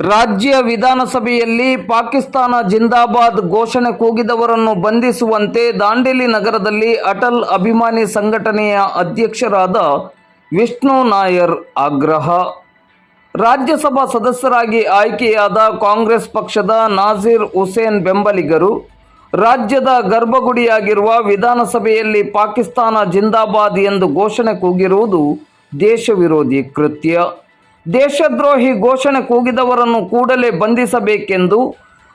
ರಾಜ್ಯ ವಿಧಾನಸಭೆಯಲ್ಲಿ ಪಾಕಿಸ್ತಾನ ಜಿಂದಾಬಾದ್ ಘೋಷಣೆ ಕೂಗಿದವರನ್ನು ಬಂಧಿಸುವಂತೆ ದಾಂಡೇಲಿ ನಗರದಲ್ಲಿ ಅಟಲ್ ಅಭಿಮಾನಿ ಸಂಘಟನೆಯ ಅಧ್ಯಕ್ಷರಾದ ವಿಷ್ಣು ನಾಯರ್ ಆಗ್ರಹ. ರಾಜ್ಯಸಭಾ ಸದಸ್ಯರಾಗಿ ಆಯ್ಕೆಯಾದ ಕಾಂಗ್ರೆಸ್ ಪಕ್ಷದ ನಾಜೀರ್ ಹುಸೇನ್ ಬೆಂಬಲಿಗರು, ರಾಜ್ಯದ ಗರ್ಭಗುಡಿಯಾಗಿರುವ ವಿಧಾನಸಭೆಯಲ್ಲಿ ಪಾಕಿಸ್ತಾನ ಜಿಂದಾಬಾದ್ ಎಂದು ಘೋಷಣೆ ಕೂಗಿರುವುದು ದೇಶ ವಿರೋಧಿ ಕೃತ್ಯ. ದೇಶದ್ರೋಹಿ ಘೋಷಣೆ ಕೂಗಿದವರನ್ನು ಕೂಡಲೇ ಬಂಧಿಸಬೇಕೆಂದು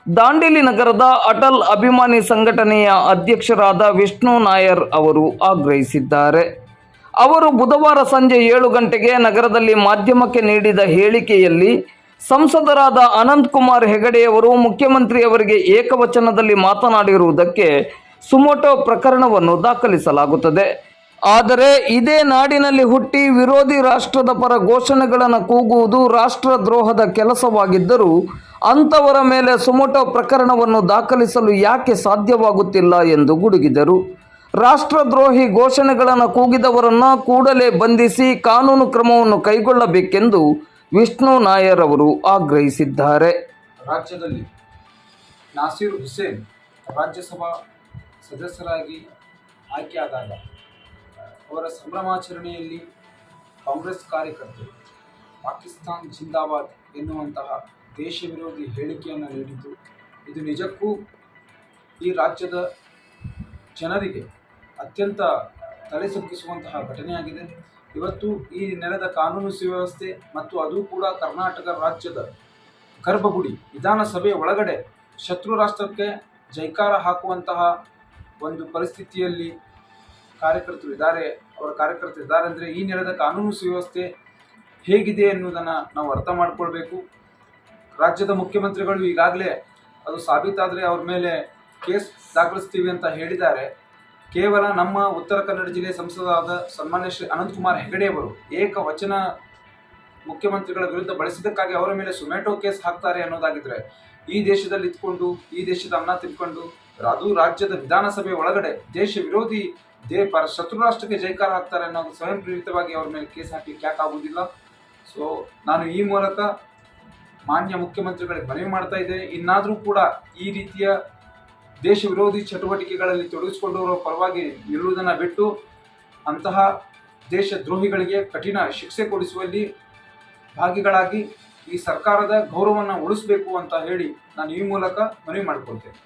ದಾಂಡೇಲಿ ನಗರದ ಅಟಲ್ ಅಭಿಮಾನಿ ಸಂಘಟನೆಯ ಅಧ್ಯಕ್ಷರಾದ ವಿಷ್ಣು ನಾಯರ್ ಅವರು ಆಗ್ರಹಿಸಿದ್ದಾರೆ. ಅವರು ಬುಧವಾರ ಸಂಜೆ ಏಳು ಗಂಟೆಗೆ ನಗರದಲ್ಲಿ ಮಾಧ್ಯಮಕ್ಕೆ ನೀಡಿದ ಹೇಳಿಕೆಯಲ್ಲಿ ಸಂಸದರಾದ ಅನಂತ್ ಕುಮಾರ್ ಹೆಗಡೆಯವರು ಮುಖ್ಯಮಂತ್ರಿಯವರಿಗೆ ಏಕವಚನದಲ್ಲಿ ಮಾತನಾಡಿರುವುದಕ್ಕೆ ಸುಮೋಟೋ ಪ್ರಕರಣವನ್ನು ದಾಖಲಿಸಲಾಗುತ್ತದೆ. ಆದರೆ ಇದೇ ನಾಡಿನಲ್ಲಿ ಹುಟ್ಟಿ ವಿರೋಧಿ ರಾಷ್ಟ್ರದ ಪರ ಘೋಷಣೆಗಳನ್ನು ಕೂಗುವುದು ರಾಷ್ಟ್ರದ್ರೋಹದ ಕೆಲಸವಾಗಿದ್ದರೂ ಅಂಥವರ ಮೇಲೆ ಸುಮೋಟೋ ಪ್ರಕರಣವನ್ನು ದಾಖಲಿಸಲು ಯಾಕೆ ಸಾಧ್ಯವಾಗುತ್ತಿಲ್ಲ ಎಂದು ಗುಡುಗಿದರು. ರಾಷ್ಟ್ರದ್ರೋಹಿ ಘೋಷಣೆಗಳನ್ನು ಕೂಗಿದವರನ್ನು ಕೂಡಲೇ ಬಂಧಿಸಿ ಕಾನೂನು ಕ್ರಮವನ್ನು ಕೈಗೊಳ್ಳಬೇಕೆಂದು ವಿಷ್ಣು ನಾಯರ್ ಅವರು ಆಗ್ರಹಿಸಿದ್ದಾರೆ. ರಾಜ್ಯದಲ್ಲಿ ನಾಸೀರ್ ಹುಸೇನ್ ರಾಜ್ಯಸಭಾ ಸದಸ್ಯರಾಗಿ ಆಯ್ಕೆಯಾದಾಗ ಅವರ ಸಂಭ್ರಮಾಚರಣೆಯಲ್ಲಿ ಕಾಂಗ್ರೆಸ್ ಕಾರ್ಯಕರ್ತರು ಪಾಕಿಸ್ತಾನ್ ಜಿಂದಾಬಾದ್ ಎನ್ನುವಂತಹ ದೇಶ ವಿರೋಧಿ ಹೇಳಿಕೆಯನ್ನು ನೀಡಿದ್ದು, ಇದು ನಿಜಕ್ಕೂ ಈ ರಾಜ್ಯದ ಜನರಿಗೆ ಅತ್ಯಂತ ತಲೆಸೊಕ್ಕಿಸುವಂತಹ ಘಟನೆಯಾಗಿದೆ. ಇವತ್ತು ಈ ನೆಲದ ಕಾನೂನು ಸುವ್ಯವಸ್ಥೆ ಮತ್ತು ಅದು ಕೂಡ ಕರ್ನಾಟಕ ರಾಜ್ಯದ ಗರ್ಭಗುಡಿ ವಿಧಾನಸಭೆ ಒಳಗಡೆ ಶತ್ರು ರಾಷ್ಟ್ರಕ್ಕೆ ಜೈಕಾರ ಹಾಕುವಂತಹ ಒಂದು ಪರಿಸ್ಥಿತಿಯಲ್ಲಿ ಕಾರ್ಯಕರ್ತರು ಇದ್ದಾರೆ, ಅವರ ಕಾರ್ಯಕರ್ತರು ಇದ್ದಾರೆ ಅಂದರೆ ಈ ನೆಲದ ಕಾನೂನು ಸುವ್ಯವಸ್ಥೆ ಹೇಗಿದೆ ಎನ್ನುವುದನ್ನು ನಾವು ಅರ್ಥ ಮಾಡಿಕೊಳ್ಬೇಕು. ರಾಜ್ಯದ ಮುಖ್ಯಮಂತ್ರಿಗಳು ಈಗಾಗಲೇ ಅದು ಸಾಬೀತಾದರೆ ಅವ್ರ ಮೇಲೆ ಕೇಸ್ ದಾಖಲಿಸ್ತೀವಿ ಅಂತ ಹೇಳಿದ್ದಾರೆ. ಕೇವಲ ನಮ್ಮ ಉತ್ತರ ಕನ್ನಡ ಜಿಲ್ಲೆ ಸಂಸದರಾದ ಸನ್ಮಾನ್ಯ ಶ್ರೀ ಅನಂತಕುಮಾರ್ ಹೆಗಡೆಯವರು ಏಕವಚನ ಮುಖ್ಯಮಂತ್ರಿಗಳ ವಿರುದ್ಧ ಬಳಸಿದ್ದಕ್ಕಾಗಿ ಅವರ ಮೇಲೆ ಸುಮ್ಯಾಟೋ ಕೇಸ್ ಹಾಕ್ತಾರೆ ಅನ್ನೋದಾಗಿದ್ರೆ ಈ ದೇಶದಲ್ಲಿ ಇದ್ಕೊಂಡು, ಈ ದೇಶದ ಅನ್ನ ತಿನ್ಕೊಂಡು ಅದು ರಾಜ್ಯದ ವಿಧಾನಸಭೆ ಒಳಗಡೆ ದೇಶ ವಿರೋಧಿ ದೇ ಪರ ಶತ್ರು ರಾಷ್ಟ್ರಕ್ಕೆ ಜೈಕಾರ ಹಾಕ್ತಾರೆ ಅನ್ನೋದು ಸ್ವಯಂ ಪ್ರೇರಿತವಾಗಿ ಅವ್ರ ಮೇಲೆ ಕೇಸ್ ಹಾಕಿ ಕ್ಯಾಕ್ ಆಗುವುದಿಲ್ಲ ಸೊ ನಾನು ಈ ಮೂಲಕ ಮಾನ್ಯ ಮುಖ್ಯಮಂತ್ರಿಗಳಿಗೆ ಮನವಿ ಮಾಡ್ತಾ ಇದ್ದೇನೆ ಇನ್ನಾದರೂ ಕೂಡ ಈ ರೀತಿಯ ದೇಶ ವಿರೋಧಿ ಚಟುವಟಿಕೆಗಳಲ್ಲಿ ತೊಡಗಿಸಿಕೊಂಡವರ ಪರವಾಗಿ ನಿಲ್ಲುವುದನ್ನು ಬಿಟ್ಟು ಅಂತಹ ದೇಶ ದ್ರೋಹಿಗಳಿಗೆ ಕಠಿಣ ಶಿಕ್ಷೆ ಕೊಡಿಸುವಲ್ಲಿ ಭಾಗಿಗಳಾಗಿ ಈ ಸರ್ಕಾರದ ಗೌರವವನ್ನು ಉಳಿಸಬೇಕು ಅಂತ ಹೇಳಿ ನಾನು ಈ ಮೂಲಕ ಮನವಿ ಮಾಡಿಕೊಳ್ತೇನೆ.